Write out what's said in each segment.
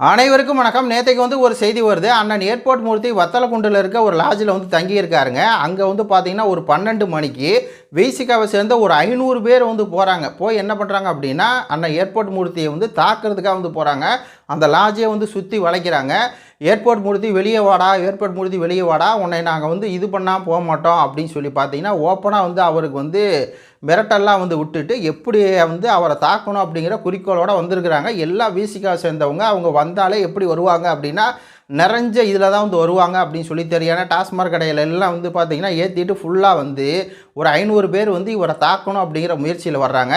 அனைவருக்கும் வணக்கம். நேற்றுக்கு வந்து ஒரு செய்தி வருது. அண்ணன் ஏர்போர்ட் மூர்த்தி வத்தலக்குண்டில் இருக்க ஒரு லாட்ஜில் வந்து தங்கியிருக்காருங்க. அங்கே வந்து பார்த்திங்கன்னா ஒரு பன்னெண்டு மணிக்கு விசிகாவை சேர்ந்த ஒரு ஐநூறு பேர் வந்து போகிறாங்க போய் என்ன பண்ணுறாங்க அப்படின்னா அண்ணன் ஏர்போர்ட் மூர்த்தியை வந்து தாக்குறதுக்காக வந்து போகிறாங்க அந்த லாட்ஜையை வந்து சுற்றி வளைக்கிறாங்க. ஏர்போர்ட் மூர்த்தி வெளியே வாடா ஏர்போர்ட் மூர்த்தி வெளியே வாடா உன்னை நாங்கள் வந்து இது பண்ணால் போக மாட்டோம் அப்படின்னு சொல்லி பார்த்தீங்கன்னா ஓப்பனாக வந்து அவருக்கு வந்து மிரட்டெல்லாம் வந்து விட்டுட்டு எப்படி வந்து அவரை தாக்கணும் அப்படிங்கிற குறிக்கோளோடு வந்திருக்கிறாங்க. எல்லா விசிகாவை சேர்ந்தவங்க அவங்க வந்தாலே எப்படி வருவாங்க அப்படின்னா நிறைஞ்ச இதில் தான் வந்து வருவாங்க அப்படின்னு சொல்லி தெரியும். ஏன்னா டாஸ்மாக் கடையில் எல்லாம் வந்து பார்த்திங்கன்னா ஏற்றிட்டு ஃபுல்லாக வந்து ஒரு ஐநூறு பேர் வந்து இவரை தாக்கணும் அப்படிங்கிற முயற்சியில் வர்றாங்க.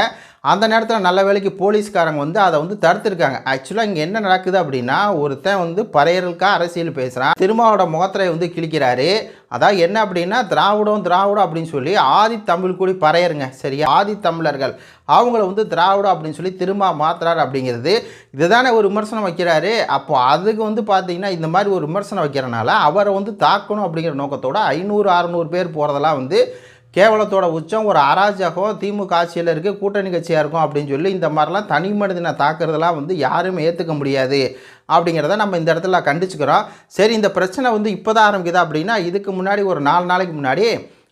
அந்த நேரத்தில் நல்ல வேலைக்கு போலீஸ்காரங்க வந்து அதை வந்து தடுத்துருக்காங்க. ஆக்சுவலாக இங்கே என்ன நடக்குது அப்படின்னா ஒருத்தன் வந்து பறையர்களுக்காக அரசியல் பேசுகிறான் திருமாவோட முகத்திரை வந்து கிழிக்கிறாரு. அதான் என்ன அப்படின்னா திராவிடம் திராவிடம் அப்படின்னு சொல்லி ஆதி தமிழ் கூடி பறையருங்க. சரியா? ஆதி தமிழர்கள். அவங்கள வந்து திராவிடம் அப்படின்னு சொல்லி திரும்ப மாத்துறாரு அப்படிங்கிறது. இதுதானே ஒரு விமர்சனம் வைக்கிறாரு. அப்போ அதுக்கு வந்து பார்த்திங்கன்னா இந்த மாதிரி ஒரு விமர்சனம் வைக்கிறனால அவரை வந்து தாக்கணும் அப்படிங்கிற நோக்கத்தோட ஐநூறு அறநூறு பேர் போகிறதெல்லாம் வந்து கேவலத்தோட உச்சம். ஒரு அராஜகம் திமுக ஆட்சியில் இருக்குது கூட்டணி கட்சியாக இருக்கும் அப்படின்னு சொல்லி இந்த மாதிரிலாம் தனி மனிதனை தாக்குறதெல்லாம் வந்து யாருமே ஏற்றுக்க முடியாது அப்படிங்கிறத நம்ம இந்த இடத்துல கண்டிச்சுக்கிறோம். சரி இந்த பிரச்சனை வந்து இப்போ தான் ஆரம்பிக்குது அப்படின்னா இதுக்கு முன்னாடி ஒரு நாலு நாளைக்கு முன்னாடி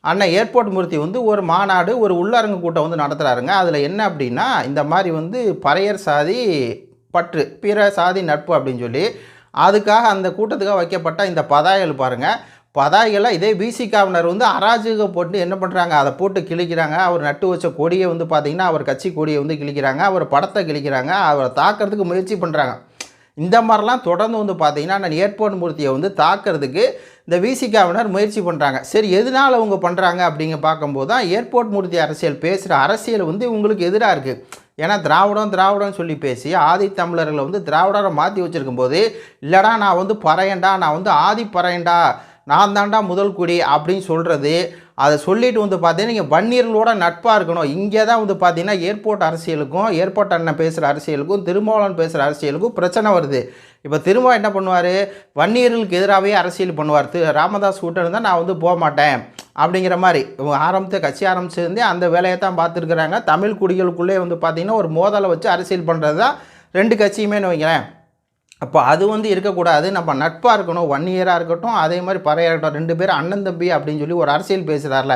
அண்ணன் ஏர்போர்ட் மூர்த்தி வந்து ஒரு மாநாடு ஒரு உள்ளரங்கு கூட்டம் வந்து நடத்துகிறாருங்க அதில் என்ன அப்படின்னா இந்த மாதிரி வந்து பறையர் சாதி பற்று பிற சாதி நட்பு அப்படின்னு சொல்லி அதுக்காக அந்த கூட்டத்துக்காக வைக்கப்பட்ட இந்த பதாயல் பாருங்கள் பதாய்களை இதே பிசிகாவினர் வந்து அராஜக போட்டு என்ன பண்ணுறாங்க அதை போட்டு கிழிக்கிறாங்க. அவர் நட்டு வச்ச கொடியை வந்து பார்த்திங்கன்னா அவர் கட்சி கொடியை வந்து கிழிக்கிறாங்க. அவர் படத்தை கிழிக்கிறாங்க. அவரை தாக்கிறதுக்கு முயற்சி பண்ணுறாங்க இந்த மாதிரிலாம் தொடர்ந்து வந்து பார்த்தீங்கன்னா நான் ஏர்போர்ட் மூர்த்தியை வந்து தாக்கிறதுக்கு இந்த விசிகாவினர் முயற்சி பண்ணுறாங்க சரி எதனால் அவங்க பண்ணுறாங்க அப்படிங்க பார்க்கும்போது தான் ஏர்போர்ட் மூர்த்தி அரசியல் பேசுகிற அரசியல் வந்து இவங்களுக்கு எதிராக இருக்குது ஏன்னா திராவிடம் திராவிடம்னு சொல்லி பேசி ஆதி தமிழர்களை வந்து திராவிடரை மாற்றி வச்சுருக்கும் போது இல்லைடா நான் வந்து பறையண்டா நான் வந்து ஆதி பறையண்டா நான் தாண்டா முதல் குடி அப்படின்னு சொல்கிறது அதை சொல்லிட்டு வந்து பார்த்தீங்கன்னா நீங்கள் வன்னியர்களோட நட்பாக இருக்கணும். இங்கே தான் வந்து பார்த்தீங்கன்னா ஏர்போர்ட் அரசியலுக்கும் ஏர்போர்ட் அண்ணன் பேசுகிற அரசியலுக்கும் திருமாவளவன் பேசுகிற அரசியலுக்கும் பிரச்சனை வருது. இப்போ திரும்ப என்ன பண்ணுவார்? வன்னியர்களுக்கு எதிராகவே அரசியல் பண்ணுவார். திரு ராமதாஸ் கூட்டம் தான் நான் வந்து போக மாட்டேன். அப்படிங்கிற மாதிரி. இவங்க ஆரம்பித்த கட்சி ஆரம்பிச்சிருந்தே அந்த வேலையை தான் பார்த்துருக்குறாங்க. தமிழ் குடிகளுக்குள்ளே வந்து பார்த்திங்கன்னா ஒரு மோதலை வச்சு அரசியல் பண்ணுறது தான் ரெண்டு கட்சியுமே வைங்களேன். அப்போ அது வந்து இருக்கக்கூடாது. நம்ம நட்பாக இருக்கணும் ஒன் இயராக இருக்கட்டும் அதே மாதிரி பறையாக இருக்கட்டும் ரெண்டு பேரும் அண்ணன் தம்பி அப்படின்னு சொல்லி ஒரு அரசியல் பேசுகிறார்ல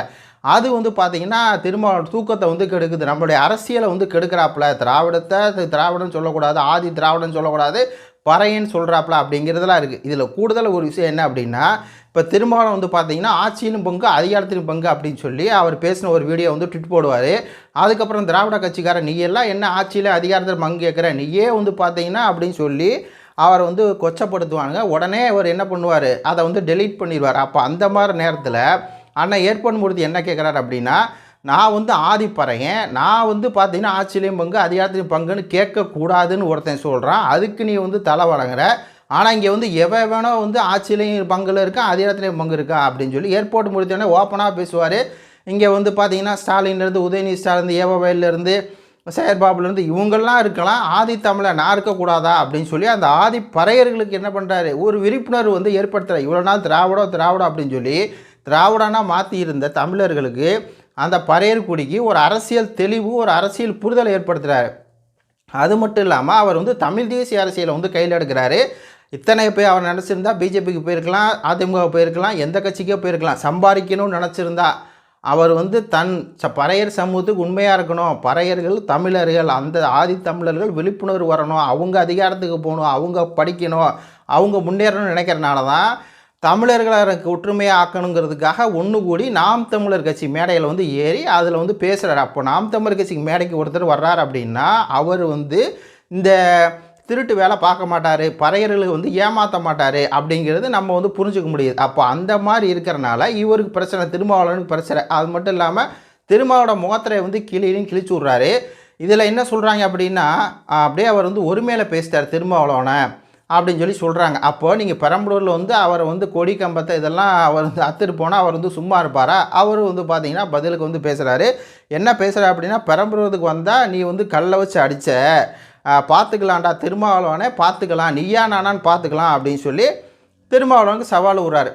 அது வந்து பார்த்திங்கன்னா திரும்ப தூக்கத்தை வந்து கெடுக்குது. நம்மளுடைய அரசியலை வந்து கெடுக்கிறாப்புல. திராவிடத்தை திராவிடம் சொல்லக்கூடாது ஆதி திராவிடம் சொல்லக்கூடாது பறையன்னு சொல்கிறாப்புல அப்படிங்கிறதுலாம் இருக்குது இதில் கூடுதல் ஒரு விஷயம் என்ன அப்படின்னா இப்போ திருமாவளம் வந்து பார்த்தீங்கன்னா ஆட்சியிலும் பங்கு அதிகாரத்திலும் பங்கு அப்படின்னு சொல்லி அவர் பேசின ஒரு வீடியோ வந்து ட்விட் போடுவார். அதுக்கப்புறம் திராவிட கட்சிக்காரன் நீ எல்லாம் என்ன ஆட்சியில் அதிகாரத்தில் பங்கு கேட்குற நீயே வந்து பார்த்தீங்கன்னா அப்படின்னு சொல்லி அவரை வந்து கொச்சப்படுத்துவானுங்க. உடனே அவர் என்ன பண்ணுவார்? அதை வந்து டெலீட் பண்ணிடுவார். அப்போ அந்த மாதிரி நேரத்தில் அண்ணன் ஏற்பாடு மூர்த்தி என்ன கேட்குறாரு அப்படின்னா நான் வந்து ஆதிப்பறையன் நான் வந்து பார்த்தீங்கன்னா ஆட்சியிலையும் பங்கு அதிகாரத்திலையும் பங்குன்னு கேட்கக்கூடாதுன்னு ஒருத்தன் சொல்கிறான் அதுக்கு நீ வந்து தலை வழங்குற ஆனால் இங்கே வந்து எவ வேணோ வந்து ஆட்சியிலையும் பங்குல இருக்கா அதிகாரத்துலேயும் பங்கு இருக்கா அப்படின்னு சொல்லி ஏர்போர்ட் முடித்தோடனே ஓப்பனாக பேசுவார். இங்கே வந்து பார்த்தீங்கன்னா ஸ்டாலின்லேருந்து உதயநிதி ஸ்டாலின் ஏவவேலேருந்து செயற்பாபுலேருந்து இவங்கெல்லாம் இருக்கலாம் ஆதி தமிழை நான் இருக்கக்கூடாதா அப்படின்னு சொல்லி அந்த ஆதி பறையர்களுக்கு என்ன பண்ணுறாரு ஒரு விழிப்புணர்வு வந்து ஏற்படுத்துகிறார் இவ்வளோ நாள் திராவிடம் திராவிடம் அப்படின்னு சொல்லி திராவிடனா மாற்றி இருந்த தமிழர்களுக்கு அந்த பறையர் குடிக்கு ஒரு அரசியல் தெளிவு ஒரு அரசியல் புரிதலை ஏற்படுத்துகிறாரு அது மட்டும் இல்லாமல் அவர் வந்து தமிழ் தேசிய அரசியலை வந்து கையில் எடுக்கிறாரு. இத்தனை பேர் அவர் நினச்சிருந்தா பிஜேபிக்கு போயிருக்கலாம் அதிமுக போயிருக்கலாம் எந்த கட்சிக்கோ போயிருக்கலாம். சம்பாதிக்கணும்னு நினச்சிருந்தா அவர் வந்து தன் ச பறையர் சமூகத்துக்கு உண்மையாக இருக்கணும். பறையர்கள் தமிழர்கள் அந்த ஆதி தமிழர்கள் விழிப்புணர்வு வரணும். அவங்க அதிகாரத்துக்கு போகணும். அவங்க படிக்கணும். அவங்க முன்னேறணும்னு நினைக்கிறனால தான் தமிழர்களுக்கு ஒற்றுமையாக ஆக்கணுங்கிறதுக்காக ஒன்று கூடி நாம் தமிழர் கட்சி மேடையில் வந்து ஏறி அதில் வந்து பேசுகிறார் அப்போ நாம் தமிழர் கட்சிக்கு மேடைக்கு ஒருத்தர் வர்றார் அப்படின்னா அவர் வந்து இந்த திருட்டு வேலை பார்க்க மாட்டார் பறையர்களுக்கு வந்து ஏமாற்ற மாட்டார் அப்படிங்கிறது நம்ம வந்து புரிஞ்சுக்க முடியுது. அப்போ அந்த மாதிரி இருக்கிறனால இவருக்கு பிரச்சனை திருமாவளவனுக்கு பிரச்சனை. அது மட்டும் இல்லாமல் திருமாவோட முகத்திரை வந்து கிளியிலையும் கிழிச்சு விட்றாரு. இதில் என்ன சொல்கிறாங்க அப்படின்னா அப்படியே அவர் வந்து ஒருமையில் பேசிட்டார் திருமாவளவனை அப்படின்னு சொல்லி சொல்கிறாங்க அப்போது நீங்கள் பெரம்பலூரில் வந்து அவரை வந்து கொடி கம்பத்தை இதெல்லாம் அவர் வந்து அத்துட்டு போனால் அவர் வந்து சும்மா இருப்பாரா? அவர் வந்து பார்த்தீங்கன்னா பதிலுக்கு வந்து பேசுகிறாரு என்ன பேசுகிறார் அப்படின்னா பெரம்பலூருக்கு வந்தால் நீ வந்து கல்லை வச்சு அடித்த பார்த்துக்கலாம்டா திருமாவளவனே பார்த்துக்கலாம் நீயா நானான்னு பார்த்துக்கலாம் அப்படின்னு சொல்லி திருமாவளவனுக்கு சவால் விடுறாரு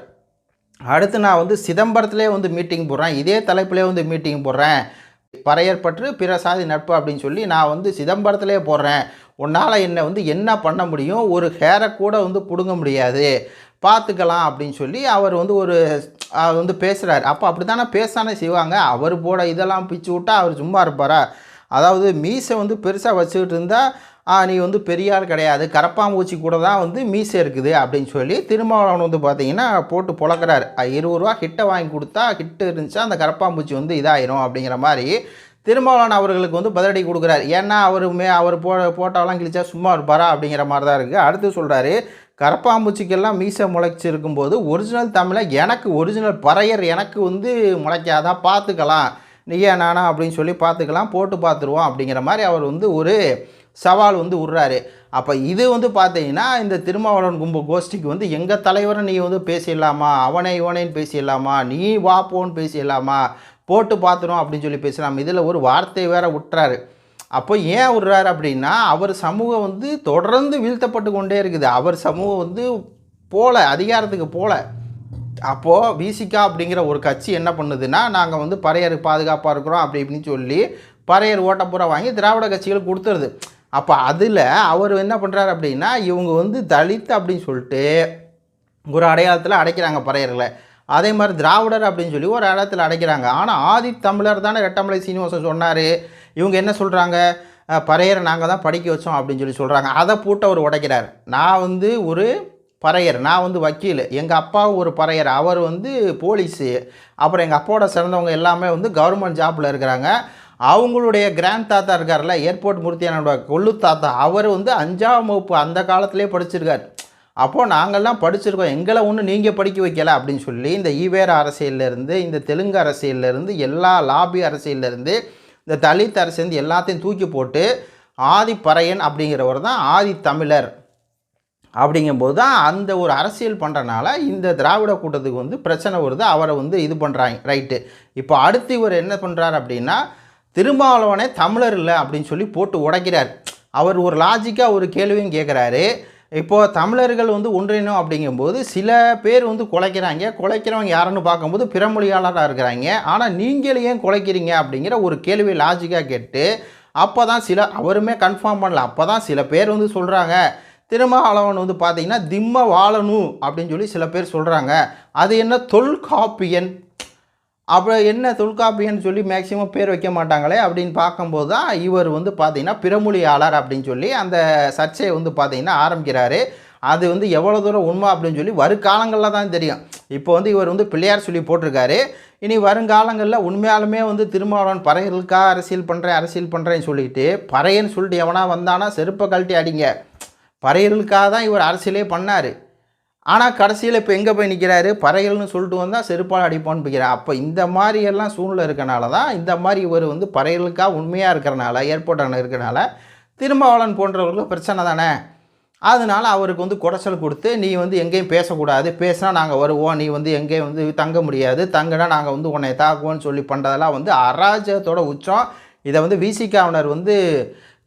அடுத்து நான் வந்து சிதம்பரத்திலே வந்து மீட்டிங் போடுறேன் இதே தலைப்பிலே வந்து மீட்டிங் போடுறேன். பறையற்பற்று பிற சாதி நட்பு அப்படின்னு சொல்லி நான் வந்து சிதம்பரத்திலே போடுறேன். உன்னால் என்னை வந்து என்ன பண்ண முடியும்? ஒரு ஹேரை கூட வந்து பிடுங்க முடியாது. பார்த்துக்கலாம் அப்படின்னு சொல்லி அவர் வந்து ஒரு அவர் வந்து பேசுகிறார் அப்போ அப்படி தானே பேசானே செய்வாங்க? அவர் போட இதெல்லாம் பிச்சு விட்டா அவர் சும்மா இருப்பாரா? அதாவது மீசை வந்து பெருசாக வச்சுக்கிட்டு இருந்தால் நீ வந்து பெரிய ஆள் கிடையாது. கரப்பாம்பூச்சி கூட தான் வந்து மீசை இருக்குது அப்படின்னு சொல்லி திருமாவளவன் வந்து பார்த்தீங்கன்னா போட்டு புழக்கிறாரு. இருபது ரூபா ஹிட்டை வாங்கி கொடுத்தா ஹிட்டு இருந்துச்சா அந்த கரப்பாம்பூச்சி வந்து இதாயிரும் அப்படிங்கிற மாதிரி திருமாவளவன் அவர்களுக்கு வந்து பதிலடி கொடுக்குறாரு. ஏன்னா அவர் மே அவர் போ போட்டாலாம் கிழிச்சா சும்மா இருப்பாரா? அப்படிங்கிற மாதிரி தான் இருக்குது அடுத்து சொல்கிறாரு கரப்பாம்பூச்சிக்கெல்லாம் மீசை முளைச்சிருக்கும் போது ஒரிஜினல் தமிழை எனக்கு ஒரிஜினல் பறையர் எனக்கு வந்து முளைக்காதா? பார்த்துக்கலாம். நீயா நானா அப்படின்னு சொல்லி பார்த்துக்கலாம் போட்டு பார்த்துருவோம் அப்படிங்கிற மாதிரி அவர் வந்து ஒரு சவால் வந்து விட்றாரு. அப்போ இது வந்து பார்த்தீங்கன்னா இந்த திருமாவளவன் கும்ப கோஷ்டிக்கு வந்து எங்கள் தலைவரை நீ வந்து பேசிடலாமா? அவனை இவனைன்னு பேசிடலாமா? நீ வா போன்னு பேசிடலாமா? போட்டு பார்த்துரும் அப்படின்னு சொல்லி பேசலாம் இதில் ஒரு வார்த்தை வேற விட்டுறாரு. அப்போ ஏன் விடுறாரு அப்படின்னா அவர் சமூகம் வந்து தொடர்ந்து வீழ்த்தப்பட்டு கொண்டே இருக்குது. அவர் சமூகம் வந்து போல அதிகாரத்துக்கு போல. அப்போது விசிகா அப்படிங்கிற ஒரு கட்சி என்ன பண்ணுதுன்னா நாங்கள் வந்து பறையர் பாதுகாப்பாக இருக்கிறோம் அப்படி இப்படின்னு சொல்லி பறையர் ஓட்டப்புறா வாங்கி திராவிட கட்சிகள் கொடுத்துருது. அப்போ அதில் அவர் என்ன பண்ணுறாரு அப்படின்னா இவங்க வந்து தலித் அப்படின்னு சொல்லிட்டு ஒரு அடையாளத்தில் அடைக்கிறாங்க பறையர்களை. அதே மாதிரி திராவிடர் அப்படின்னு சொல்லி ஒரு இடத்துல அடைக்கிறாங்க. ஆனால் ஆதி தமிழர் தானே ரெட்டமலை சீனிவாசன் சொன்னார். இவங்க என்ன சொல்கிறாங்க பறையரை நாங்கள் தான் படிக்க வச்சோம் அப்படின்னு சொல்லி சொல்கிறாங்க அதை போட்டு அவர் உடைக்கிறார். நான் வந்து ஒரு பறையர். நான் வந்து வக்கீல். எங்கள் அப்பாவும் ஒரு பறையர். அவர் வந்து போலீஸு. அப்புறம் எங்கள் அப்பாவோட சிறந்தவங்க எல்லாமே வந்து கவர்மெண்ட் ஜாப்பில் இருக்கிறாங்க. அவங்களுடைய கிராண்ட் தாத்தா இருக்கார்ல ஏர்போர்ட் மூர்த்தியானோட கொள்ளு தாத்தா. அவர் வந்து அஞ்சாம் வகுப்பு அந்த காலத்திலே படிச்சிருக்கார். அப்போது நாங்கள்லாம் படிச்சிருக்கோம். எங்களை ஒன்றும் நீங்கள் படிக்க வைக்கல அப்படின்னு சொல்லி இந்த ஈவேர அரசியல்லேருந்து இந்த தெலுங்கு அரசியல்லேருந்து எல்லா லாபி அரசியல்லேருந்து இந்த தலித் அரசியல் எல்லாத்தையும் தூக்கி போட்டு ஆதிப்பறையன் அப்படிங்கிறவர் தான் ஆதி தமிழர். அப்படிங்கும்போது தான் அந்த ஒரு அரசியல் பண்ணுறனால இந்த திராவிட கூட்டத்துக்கு வந்து பிரச்சனை வருது அவரை வந்து இது பண்ணுறாங்க ரைட்டு. இப்போ அடுத்து இவர் என்ன பண்ணுறார் அப்படின்னா திருமாவளவனே தமிழர் இல்லை அப்படின்னு சொல்லி போட்டு உடைக்கிறார். அவர் ஒரு லாஜிக்காக ஒரு கேள்வியும் கேட்குறாரு இப்போது தமிழர்கள் வந்து ஒன்றிணும் அப்படிங்கும்போது சில பேர் வந்து குலைக்கிறாங்க. குலைக்கிறவங்க யாருன்னு பார்க்கும்போது பிறமொழியாளராக இருக்கிறாங்க. ஆனால் நீங்கள் ஏன் குலைக்கிறீங்க அப்படிங்கிற ஒரு கேள்வி லாஜிக்காக கேட்டு அப்போ தான் சில அவருமே கன்ஃபார்ம் பண்ணல. அப்போ தான் சில பேர் வந்து சொல்கிறாங்க திருமாவளவன் வந்து பார்த்தீங்கன்னா திம்ம வாழணும் அப்படின்னு சொல்லி சில பேர் சொல்கிறாங்க அது என்ன? தொல்காப்பியன். அப்புறம் என்ன தொல்காப்பியன்னு சொல்லி மேக்சிமம் பேர் வைக்க மாட்டாங்களே அப்படின்னு பார்க்கும்போது தான் இவர் வந்து பார்த்தீங்கன்னா பிறமொழியாளர் அப்படின்னு சொல்லி அந்த சர்ச்சையை வந்து பார்த்தீங்கன்னா ஆரம்பிக்கிறாரு. அது வந்து எவ்வளோ தூரம் உண்மை அப்படின்னு சொல்லி வருங்காலங்களில் தான் தெரியும். இப்போ வந்து இவர் வந்து பிள்ளையார் சொல்லி போட்டிருக்காரு. இனி வருங்காலங்களில் உண்மையாலுமே வந்து திருமாவளவன் பறையர்களுக்காக அரசியல் பண்ணுறேன் அரசியல் பண்ணுறேன்னு சொல்லிட்டு பறையன்னு சொல்லிட்டு எவனா வந்தானா செருப்பை கழட்டி அடிங்க. பறையர்களுக்காக தான் இவர் அரசியலே பண்ணார். ஆனால் கடைசியில் இப்போ எங்கே போய் நிற்கிறாரு பறையல்னு சொல்லிட்டு வந்தால் செருப்பால் அடிப்பான்னு போய்க்கிறார் அப்போ இந்த மாதிரி எல்லாம் சூழ்நிலை இருக்கனால தான் இந்த மாதிரி இவர் வந்து பறையலுக்காக உண்மையாக இருக்கிறனால ஏர்போர்ட் அண்ணன் இருக்கிறனால திருமாவளவன் போன்றவர்களுக்கு பிரச்சனை தானே? அதனால் அவருக்கு வந்து குடைச்சல் கொடுத்து நீ வந்து எங்கேயும் பேசக்கூடாது. பேசினா நாங்கள் வருவோம். நீ வந்து எங்கேயும் வந்து தங்க முடியாது. தங்கினா நாங்கள் வந்து உன்னை தாக்குவோன்னு சொல்லி பண்ணுறதெல்லாம் வந்து அராஜகத்தோட உச்சம். இதை வந்து விசிகாவினர் வந்து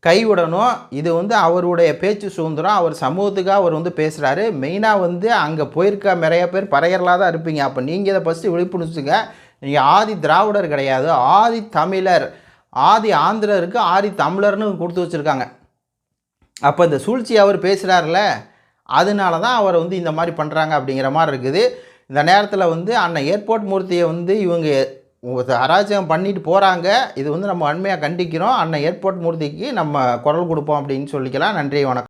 கைவிடணும். இது வந்து அவருடைய பேச்சு சுதந்திரம். அவர் சமூகத்துக்காக அவர் வந்து பேசுகிறாரு மெயினாக வந்து அங்கே போயிருக்க நிறைய பேர் பறையர்களாக தான் இருப்பீங்க. அப்போ நீங்கள் இதை ஃபஸ்ட்டு விழிப்புணர்ச்சிங்க. நீங்கள் ஆதி திராவிடர் கிடையாது. ஆதி தமிழர் ஆதி ஆந்திரருக்கு ஆதி தமிழர்னு கொடுத்து வச்சுருக்காங்க. அப்போ இந்த சூழ்ச்சி அவர் பேசுகிறாருல அதனால தான் அவர் வந்து இந்த மாதிரி பண்ணுறாங்க அப்படிங்கிற மாதிரி இருக்குது. இந்த நேரத்தில் வந்து அண்ணன் ஏர்போர்ட் மூர்த்தியை வந்து இவங்க அராஜகம் பண்ணிட்டு போகிறாங்க இது வந்து நம்ம அண்மையாக கண்டிக்கிறோம். அண்ணன் ஏர்போர்ட் மூர்த்திக்கு நம்ம குரல் கொடுப்போம் அப்படின்னு சொல்லிக்கலாம். நன்றி வணக்கம்.